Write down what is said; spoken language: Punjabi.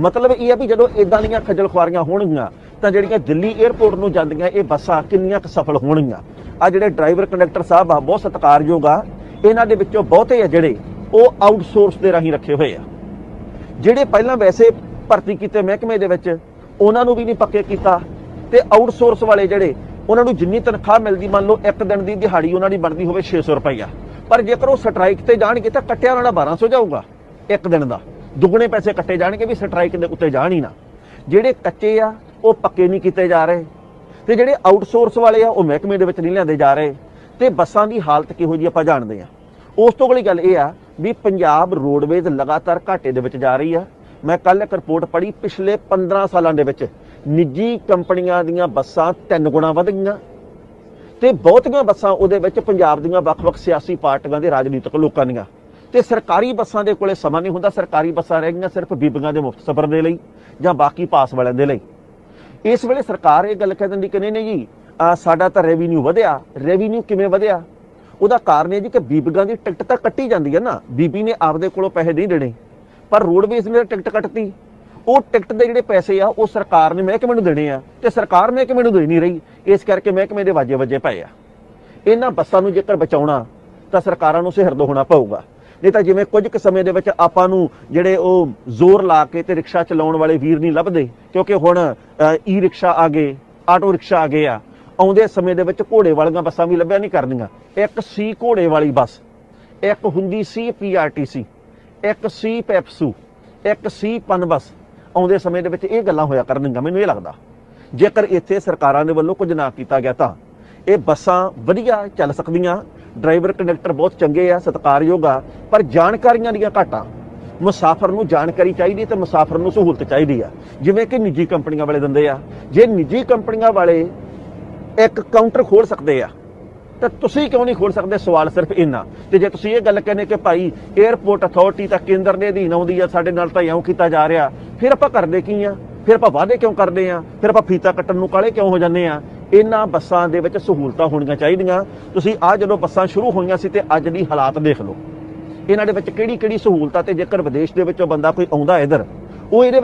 ਮਤਲਬ ਇਹ ਹੈ ਵੀ ਜਦੋਂ ਇਦਾਂ ਦੀਆਂ ਖੱਜਲ ਖੁਆਰੀਆਂ ਹੋਣਗੀਆਂ, ਤਾਂ ਜਿਹੜੀਆਂ ਦਿੱਲੀ 에ਅਰਪੋਰਟ ਨੂੰ ਜਾਂਦੀਆਂ ਇਹ ਬੱਸਾਂ ਕਿੰਨੀਆਂ ਕੁ ਸਫਲ ਹੋਣਗੀਆਂ? ਆ ਜਿਹੜੇ ਡਰਾਈਵਰ ਕੰਡਕਟਰ ਸਾਹਿਬ ਆ, ਬਹੁਤ ਸਤਿਕਾਰਯੋਗ ਆ। ਇਹਨਾਂ ਦੇ ਵਿੱਚੋਂ ਬਹੁਤੇ ਆ ਜਿਹੜੇ ਉਹ ਆਊਟਸੋਰਸ ਦੇ ਰਾਹੀਂ ਰੱਖੇ ਹੋਏ ਆ। ਜਿਹੜੇ ਪਹਿਲਾਂ ਵੈਸੇ ਭਰਤੀ ਕੀਤੇ ਮਹਿਕਮੇ ਦੇ ਵਿੱਚ, ਉਹਨਾਂ ਨੂੰ ਵੀ ਨਹੀਂ ਪੱਕੇ ਕੀਤਾ। ਤੇ ਆਊਟਸੋਰਸ ਵਾਲੇ ਜਿਹੜੇ, ਉਹਨਾਂ ਨੂੰ ਜਿੰਨੀ ਤਨਖਾਹ ਮਿਲਦੀ, ਮੰਨ ਲਓ ਇੱਕ ਦਿਨ ਦੀ ਦਿਹਾੜੀ ਉਹਨਾਂ ਦੀ ਬਣਦੀ ਹੋਵੇ 600 ਰੁਪਈਆ। ਪਰ ਜੇਕਰ ਉਹ ਸਟ੍ਰਾਈਕ ਤੇ ਜਾਣਗੇ, ਤਾਂ ਕੱਟਿਆ ਉਹਨਾਂ ਦਾ 1200 ਜਾਊਗਾ ਇੱਕ ਦਿਨ ਦਾ। ਦੁੱਗਣੇ ਪੈਸੇ ਕੱਟੇ ਜਾਣਗੇ ਵੀ ਸਟ੍ਰਾਈਕ ਦੇ ਉੱਤੇ ਜਾਣ ਹੀ ਨਾ। ਜਿਹੜੇ ਕੱਚੇ ਆ, ਉਹ ਪੱਕੇ ਨਹੀਂ ਕੀਤੇ ਜਾ ਰਹੇ। ਤੇ ਜਿਹੜੇ ਆਊਟਸੋਰਸ ਵਾਲੇ ਆ, ਉਹ ਮਹਿਕਮੇ ਦੇ ਵਿੱਚ ਨਹੀਂ ਲਿਆਂਦੇ ਜਾ ਰਹੇ। ਤੇ ਬੱਸਾਂ ਦੀ ਹਾਲਤ ਕਿਹੋ ਜੀ ਆਪਾਂ ਜਾਣਦੇ ਆ। ਉਸ ਤੋਂ ਅਗਲੀ ਗੱਲ ਇਹ ਆ ਵੀ ਪੰਜਾਬ ਰੋਡਵੇਜ਼ ਲਗਾਤਾਰ ਘਾਟੇ ਦੇ ਵਿੱਚ ਜਾ ਰਹੀ ਆ। ਮੈਂ ਕੱਲ ਇੱਕ ਰਿਪੋਰਟ ਪੜ੍ਹੀ, ਪਿਛਲੇ 15 ਸਾਲਾਂ ਦੇ ਵਿੱਚ ਨਿੱਜੀ ਕੰਪਨੀਆਂ ਦੀਆਂ ਬੱਸਾਂ ਤਿੰਨ ਗੁਣਾ ਵਧ ਗਈਆਂ। ਤੇ ਬਹੁਤੀਆਂ ਬੱਸਾਂ ਉਹਦੇ ਵਿੱਚ ਪੰਜਾਬ ਦੀਆਂ ਵੱਖ-ਵੱਖ ਸਿਆਸੀ ਪਾਰਟੀਆਂ ਦੇ ਰਾਜਨੀਤਿਕ ਲੋਕਾਂ ਦੀਆਂ। ਤੇ ਸਰਕਾਰੀ ਬੱਸਾਂ ਦੇ ਕੋਲੇ ਸਮਾਂ ਨਹੀਂ ਹੁੰਦਾ, ਸਰਕਾਰੀ ਬੱਸਾਂ ਰਹਿ ਗਈਆਂ ਸਿਰਫ ਬੀਬੀਆਂ ਦੇ ਮੁਫਤ ਸਫ਼ਰ ਦੇ ਲਈ ਜਾਂ ਬਾਕੀ ਪਾਸ ਵਾਲਿਆਂ ਦੇ ਲਈ। ਇਸ ਵੇਲੇ ਸਰਕਾਰ ਇਹ ਗੱਲ ਕਹਿ ਦਿੰਦੀ ਕਿ ਨਹੀਂ ਨਹੀਂ ਜੀ ਸਾਡਾ ਤਾਂ ਰੈਵਨਿਊ ਵਧਿਆ। ਰੈਵਨਿਊ ਕਿਵੇਂ ਵਧਿਆ? ਉਹਦਾ ਕਾਰਨ ਇਹ ਜੀ ਕਿ ਬੀਬੀਆਂ ਦੀ ਟਿਕਟ ਤਾਂ ਕੱਟੀ ਜਾਂਦੀ ਹੈ ਨਾ। ਬੀਬੀ ਨੇ ਆਪਦੇ ਕੋਲੋਂ ਪੈਸੇ ਨਹੀਂ ਦੇਣੇ, ਪਰ ਰੋਡਵੇਜ਼ ਨੇ ਟਿਕਟ ਕੱਟਤੀ। ਉਹ ਟਿਕਟ ਦੇ ਜਿਹੜੇ ਪੈਸੇ ਆ, ਉਹ ਸਰਕਾਰ ਨੇ ਮਹਿਕਮੇ ਨੂੰ ਦੇਣੇ ਆ ਤੇ ਸਰਕਾਰ ਮਹਿਕਮੇ ਨੂੰ ਦੇ ਨਹੀਂ ਰਹੀ। ਇਸ ਕਰਕੇ ਮਹਿਕਮੇ ਦੇ ਵਾਜੇ ਵਜੇ ਪਏ ਆ। ਇਹਨਾਂ ਬੱਸਾਂ ਨੂੰ ਜੇਕਰ ਬਚਾਉਣਾ, ਤਾਂ ਸਰਕਾਰਾਂ ਨੂੰ ਸਿਹਰਦ ਹੋਣਾ ਪਊਗਾ। ਨਹੀਂ ਤਾਂ ਜਿਵੇਂ ਕੁਝ ਕੁ ਸਮੇਂ ਦੇ ਵਿੱਚ ਆਪਾਂ ਨੂੰ ਜਿਹੜੇ ਉਹ ਜ਼ੋਰ ਲਾ ਕੇ ਤੇ ਰਿਕਸ਼ਾ ਚਲਾਉਣ ਵਾਲੇ ਵੀਰ ਨਹੀਂ ਲੱਭਦੇ, ਕਿਉਂਕਿ ਹੁਣ ਈ ਰਿਕਸ਼ਾ ਆ ਗਏ ਆਟੋ ਰਿਕਸ਼ਾ ਆ ਗਏ ਆ, ਆਉਂਦੇ ਸਮੇਂ ਦੇ ਵਿੱਚ ਘੋੜੇ ਵਾਲੀਆਂ ਬੱਸਾਂ ਵੀ ਲੱਭਿਆ ਨਹੀਂ ਕਰਨੀਆਂ। ਇੱਕ ਸੀ ਘੋੜੇ ਵਾਲੀ ਬੱਸ, ਇੱਕ ਹੁੰਦੀ ਸੀ ਪੀਆਰਟੀਸੀ ਇੱਕ ਸੀ ਪੈਪਸੂ ਇੱਕ ਸੀ ਪਨ ਬੱਸ, ਆਉਂਦੇ ਸਮੇਂ ਦੇ ਵਿੱਚ ਇਹ ਗੱਲਾਂ ਹੋਇਆ ਕਰਨਗੀਆਂ ਮੈਨੂੰ ਇਹ ਲੱਗਦਾ। ਜੇਕਰ ਇੱਥੇ ਸਰਕਾਰਾਂ ਦੇ ਵੱਲੋਂ ਕੁਝ ਨਾ ਕੀਤਾ ਗਿਆ ਤਾਂ ਇਹ ਬੱਸਾਂ ਵਧੀਆ ਚੱਲ ਸਕਦੀਆਂ ਡਰਾਈਵਰ ਕੰਡਕਟਰ ਬਹੁਤ ਚੰਗੇ ਆ, ਸਤਿਕਾਰਯੋਗ ਆ, ਪਰ ਜਾਣਕਾਰੀਆਂ ਦੀਆਂ ਘਾਟਾਂ। ਮੁਸਾਫਰ ਨੂੰ ਜਾਣਕਾਰੀ ਚਾਹੀਦੀ ਤੇ ਮੁਸਾਫਰ ਨੂੰ ਸਹੂਲਤ ਚਾਹੀਦੀ ਆ। ਜਿਵੇਂ ਕਿ ਨਿੱਜੀ ਕੰਪਨੀਆਂ ਵਾਲੇ ਦਿੰਦੇ ਆ। ਜੇ ਨਿੱਜੀ ਕੰਪਨੀਆਂ ਵਾਲੇ ਇੱਕ ਕਾਊਂਟਰ ਖੋਲ ਸਕਦੇ ਆ, ਤਾਂ ਤੁਸੀਂ ਕਿਉਂ ਨਹੀਂ ਖੋਲ ਸਕਦੇ? ਸਵਾਲ ਸਿਰਫ ਇੰਨਾ। ਤੇ ਜੇ ਤੁਸੀਂ ਇਹ ਗੱਲ ਕਹਿੰਦੇ ਕਿ ਭਾਈ 에ਅਰਪੋਰਟ ਅਥਾਰਟੀ ਤਾਂ ਕੇਂਦਰ ਦੇ ਅਧੀਨ ਆਉਂਦੀ ਆ, ਸਾਡੇ ਨਾਲ ਤਾਂ ਇਉਂ ਕੀਤਾ ਜਾ ਰਿਹਾ, ਫਿਰ ਆਪਾਂ ਕਰਦੇ ਕੀ ਆ? ਫਿਰ ਆਪਾਂ ਵਾਅਦੇ ਕਿਉਂ ਕਰਦੇ ਆ? ਫਿਰ ਆਪਾਂ ਫੀਤਾ ਕੱਟਣ ਨੂੰ ਕਾਲੇ ਕਿਉਂ ਹੋ ਜਾਂਦੇ ਆ? ਇਹਨਾਂ ਬੱਸਾਂ ਦੇ ਵਿੱਚ ਸਹੂਲਤਾਂ ਹੋਣੀਆਂ ਚਾਹੀਦੀਆਂ। ਤੁਸੀਂ ਆ ਜਦੋਂ ਬੱਸਾਂ ਸ਼ੁਰੂ ਹੋਈਆਂ ਸੀ ਤੇ ਅੱਜ ਦੀ ਹਾਲਾਤ ਦੇਖ ਲਓ। ਇਹਨਾਂ ਦੇ ਵਿੱਚ ਕਿਹੜੀ ਕਿਹੜੀ ਸਹੂਲਤਾਂ ਤੇ ਜੇਕਰ ਵਿਦੇਸ਼ ਦੇ ਵਿੱਚੋਂ ਬੰਦਾ ਕੋਈ ਆਉਂਦਾ ਇਧਰ, ਉਹ ਇਹਦੇ ਵਿੱਚ